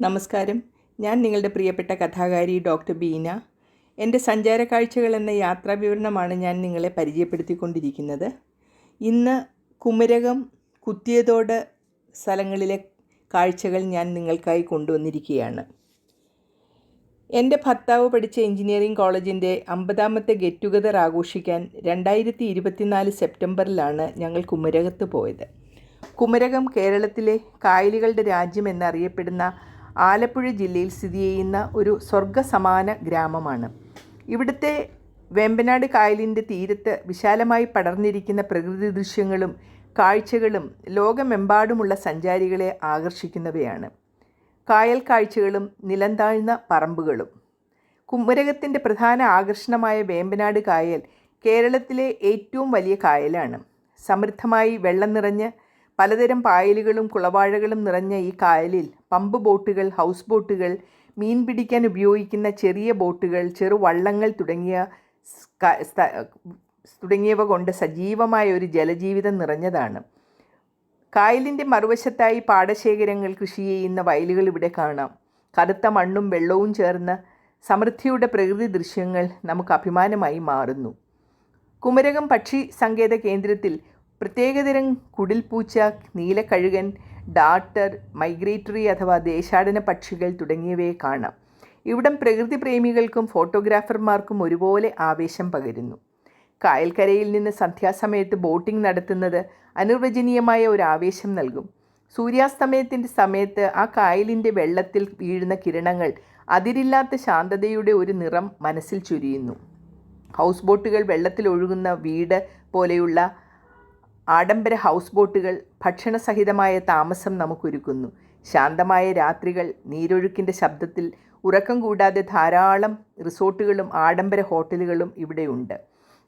നമസ്കാരം. ഞാൻ നിങ്ങളുടെ പ്രിയപ്പെട്ട കഥാകാരി ഡോക്ടർ ബീന. എന്റെ സഞ്ചാര കാഴ്ചകൾ എന്ന യാത്രാ വിവരണമാണ് ഞാൻ നിങ്ങളെ പരിചയപ്പെടുത്തിക്കൊണ്ടിരിക്കുന്നത്. ഇന്ന് കുമരകം കുത്തിയതോട് സ്ഥലങ്ങളിലെ കാഴ്ചകൾ ഞാൻ നിങ്ങൾക്കായി കൊണ്ടുവന്നിരിക്കുകയാണ്. എന്റെ ഭർത്താവ് പഠിച്ച എഞ്ചിനീയറിംഗ് കോളേജിന്റെ അമ്പതാമത്തെ ഗെറ്റ് ടുഗദർ ആഘോഷിക്കാൻ രണ്ടായിരത്തി ഇരുപത്തിനാല് സെപ്റ്റംബറിലാണ് ഞങ്ങൾ കുമരകത്ത് പോയത്. കുമരകം കേരളത്തിലെ കായലുകളുടെ രാജ്യം എന്നറിയപ്പെടുന്ന ആലപ്പുഴ ജില്ലയിൽ സ്ഥിതി ചെയ്യുന്ന ഒരു സ്വർഗസമാന ഗ്രാമമാണ്. ഇവിടുത്തെ വേമ്പനാട് കായലിന്റെ തീരത്ത് വിശാലമായി പടർന്നിരിക്കുന്ന പ്രകൃതി ദൃശ്യങ്ങളും കാഴ്ചകളും ലോകമെമ്പാടുമുള്ള സഞ്ചാരികളെ ആകർഷിക്കുന്നവയാണ്. കായൽ കാഴ്ചകളും നിലന്താഴ്ന്ന പറമ്പുകളും. കുമരകത്തിന്റെ പ്രധാന ആകർഷണമായ വേമ്പനാട് കായൽ കേരളത്തിലെ ഏറ്റവും വലിയ കായലാണ്. സമൃദ്ധമായി വെള്ളം നിറഞ്ഞ് പലതരം പായലുകളും കുളവാഴകളും നിറഞ്ഞ ഈ കായലിൽ പമ്പ് ബോട്ടുകൾ ഹൗസ് ബോട്ടുകൾ മീൻ പിടിക്കാൻ ഉപയോഗിക്കുന്ന ചെറിയ ബോട്ടുകൾ ചെറു വള്ളങ്ങൾ തുടങ്ങിയ തുടങ്ങിയവ കൊണ്ട് സജീവമായ ഒരു ജലജീവിതം നിറഞ്ഞതാണ്. കായലിന്റെ മറുവശത്തായി പാടശേഖരങ്ങൾ കൃഷി ചെയ്യുന്ന വയലുകൾ ഇവിടെ കാണാം. കറുത്ത മണ്ണും വെള്ളവും ചേർന്ന സമൃദ്ധിയുടെ പ്രകൃതി ദൃശ്യങ്ങൾ നമുക്ക് അഭിമാനമായി മാറുന്നു. കുമരകം പക്ഷി സങ്കേത കേന്ദ്രത്തിൽ പ്രത്യേകതരം കുടിൽപ്പൂച്ച നീലക്കഴുകൻ ഡാട്ടർ മൈഗ്രേറ്ററി അഥവാ ദേശാടന പക്ഷികൾ തുടങ്ങിയവയെ കാണാം. ഇവിടം പ്രകൃതി പ്രേമികൾക്കും ഫോട്ടോഗ്രാഫർമാർക്കും ഒരുപോലെ ആവേശം പകരുന്നു. കായൽക്കരയിൽ നിന്ന് സന്ധ്യാസമയത്ത് ബോട്ടിംഗ് നടത്തുന്നത് അനിർവചനീയമായ ഒരു ആവേശം നൽകും. സൂര്യാസ്തമയത്തിന്റെ സമയത്ത് ആ കായലിന്റെ വെള്ളത്തിൽ വീഴുന്ന കിരണങ്ങൾ അതിരില്ലാത്ത ശാന്തതയുടെ ഒരു നിറം മനസ്സിൽ ചുരിയുന്നു. ഹൗസ് ബോട്ടുകൾ വെള്ളത്തിൽ ഒഴുകുന്ന വീട് പോലെയുള്ള ആഡംബര ഹൗസ് ബോട്ടുകൾ ഭക്ഷണസഹിതമായ താമസം നമുക്കൊരുക്കുന്നു. ശാന്തമായ രാത്രികൾ നീരൊഴുക്കിന്റെ ശബ്ദത്തിൽ ഉറക്കം കൂടാതെ ധാരാളം റിസോർട്ടുകളും ആഡംബര ഹോട്ടലുകളും ഇവിടെയുണ്ട്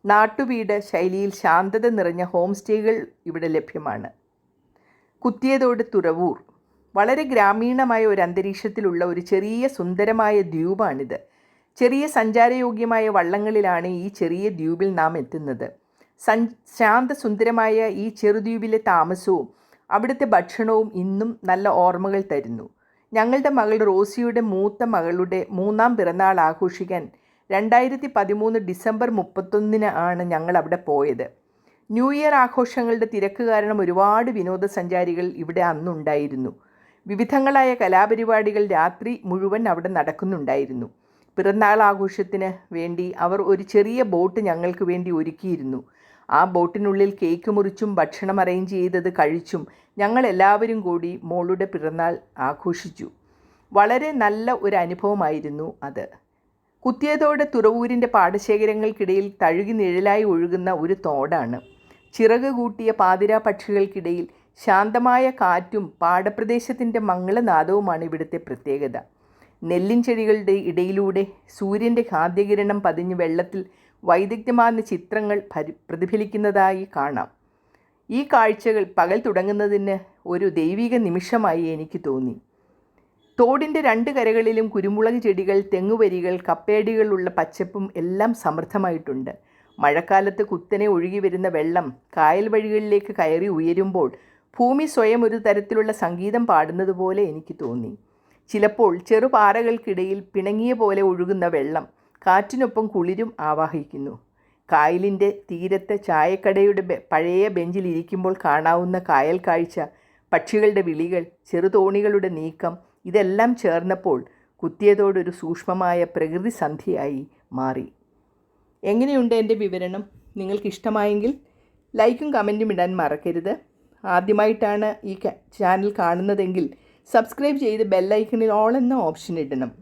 നാട്ടുവീട് ശൈലിയിൽ ശാന്തത നിറഞ്ഞ ഹോം സ്റ്റേകൾ ഇവിടെ ലഭ്യമാണ്. കുത്തിയതോട് തുറവൂർ. വളരെ ഗ്രാമീണമായ ഒരു അന്തരീക്ഷത്തിലുള്ള ഒരു ചെറിയ സുന്ദരമായ ദ്വീപാണിത്. ചെറിയ സഞ്ചാരയോഗ്യമായ വള്ളങ്ങളിലാണ് ഈ ചെറിയ ദ്വീപിൽ നാം എത്തുന്നത്. സൻ ശാന്തസുന്ദരമായ ഈ ചെറുദ്വീപിലെ താമസവും അവിടുത്തെ ഭക്ഷണവും ഇന്നും നല്ല ഓർമ്മകൾ തരുന്നു. ഞങ്ങളുടെ മകൾ റോസിയുടെ മൂത്ത മകളുടെ മൂന്നാം പിറന്നാൾ ആഘോഷിക്കാൻ രണ്ടായിരത്തി പതിമൂന്ന് ഡിസംബർ മുപ്പത്തൊന്നിന് ആണ് ഞങ്ങൾ അവിടെ പോയത്. ന്യൂ ഇയർ ആഘോഷങ്ങളുടെ തിരക്ക് കാരണം ഒരുപാട് വിനോദസഞ്ചാരികൾ ഇവിടെ അന്നുണ്ടായിരുന്നു. വിവിധങ്ങളായ കലാപരിപാടികൾ രാത്രി മുഴുവൻ അവിടെ നടക്കുന്നുണ്ടായിരുന്നു. പിറന്നാൾ ആഘോഷത്തിന് വേണ്ടി അവർ ഒരു ചെറിയ ബോട്ട് ഞങ്ങൾക്ക് വേണ്ടി ഒരുക്കിയിരുന്നു. ആ ബോട്ടിനുള്ളിൽ കേക്ക് മുറിച്ചും ഭക്ഷണം അറേഞ്ച് ചെയ്തത് കഴിച്ചും ഞങ്ങൾ എല്ലാവരും കൂടി മോളുടെ പിറന്നാൾ ആഘോഷിച്ചു. വളരെ നല്ല ഒരു അനുഭവമായിരുന്നു അത്. കുത്തിയതോടെ തുറവൂരിന്റെ പാടശേഖരങ്ങൾക്കിടയിൽ തഴുകി നിഴലായി ഒഴുകുന്ന ഒരു തോടാണ്. ചിറക് കൂട്ടിയ പാതിരാ പക്ഷികൾക്കിടയിൽ ശാന്തമായ കാറ്റും പാടപ്രദേശത്തിന്റെ മംഗളനാദവുമാണ് ഇവിടുത്തെ പ്രത്യേകത. നെല്ലിൻ ചെടികളുടെ ഇടയിലൂടെ സൂര്യന്റെ ഖാദ്യകിരണം പതിഞ്ഞ് വെള്ളത്തിൽ വൈദഗ്ധ്യമാർന്ന ചിത്രങ്ങൾ പ്രതിഫലിക്കുന്നതായി കാണാം. ഈ കാഴ്ചകൾ പകൽ തുടങ്ങുന്നതിന് ഒരു ദൈവിക നിമിഷമായി എനിക്ക് തോന്നി. തോടിന്റെ രണ്ട് കരകളിലും കുരുമുളക് ചെടികൾ തെങ്ങുവരികൾ കപ്പേടികളുള്ള പച്ചപ്പും എല്ലാം സമൃദ്ധമായിട്ടുണ്ട്. മഴക്കാലത്ത് കുത്തനെ ഒഴുകി വരുന്ന വെള്ളം കായൽ വഴികളിലേക്ക് കയറി ഉയരുമ്പോൾ ഭൂമി സ്വയം ഒരു തരത്തിലുള്ള സംഗീതം പാടുന്നത് പോലെ എനിക്ക് തോന്നി. ചിലപ്പോൾ ചെറുപാറകൾക്കിടയിൽ പിണങ്ങിയ പോലെ ഒഴുകുന്ന വെള്ളം കാറ്റിനൊപ്പം കുളിരും ആവാഹിക്കുന്നു. കായലിന്റെ തീരത്തെ ചായക്കടയുടെ പഴയ ബെഞ്ചിൽ ഇരിക്കുമ്പോൾ കാണാവുന്ന കായൽ കാഴ്ച പക്ഷികളുടെ വിളികൾ ചെറുതോണികളുടെ നീക്കം ഇതെല്ലാം ചേർന്നപ്പോൾ കുത്തിയതോടൊരു സൂക്ഷ്മമായ പ്രകൃതി സന്ധിയായി മാറി. എങ്ങനെയുണ്ട് എന്റെ വിവരണം? നിങ്ങൾക്കിഷ്ടമായെങ്കിൽ ലൈക്കും കമന്റും ഇടാൻ മറക്കരുത്. ആദ്യമായിട്ടാണ് ഈ ചാനൽ കാണുന്നതെങ്കിൽ സബ്സ്ക്രൈബ് ചെയ്ത് ബെല്ലൈക്കണിൽ ഓൾ എന്ന ഓപ്ഷൻ ഇടണം.